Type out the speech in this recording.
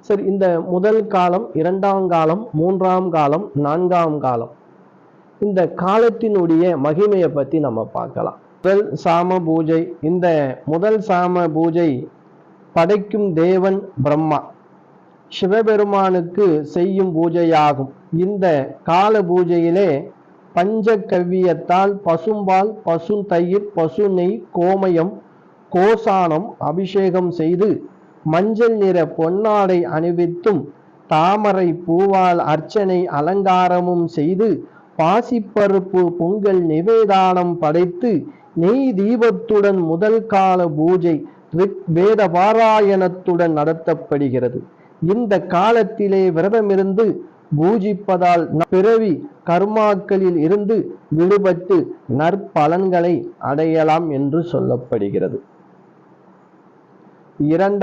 சரி இந்த முதல் காலம் இரண்டாம் காலம் மூன்றாம் காலம் நான்காம் காலம் இந்த காலத்தினுடைய மகிமையை பற்றி நம்ம பார்க்கலாம். முதல் சாம பூஜை இந்த முதல் சாம பூஜை படைக்கும் தேவன் பிரம்மா. சிவபெருமானுக்கு செய்யும் பூஜையாகும். இந்த கால பூஜையிலே பஞ்ச கவ்வியத்தால் பசும்பால் பசு தயிர் பசு நெய் கோமயம் கோசானம் அபிஷேகம் செய்து மஞ்சள் நிற பொன்னாடை அணிவித்தும் தாமரை பூவால் அர்ச்சனை அலங்காரமும் செய்து பாசிப்பருப்பு பொங்கல் நிவேதானம் படைத்து நெய் தீபத்துடன் முதல் கால பூஜை வேத பாராயணத்துடன் நடத்தப்படுகிறது. இந்த காலத்திலே விரதமிருந்து பூஜிப்பதால் பிறவி கர்மாக்களில் இருந்து விடுபட்டு நற்பலன்களை அடையலாம் என்று சொல்லப்படுகிறது. இரண்டாம்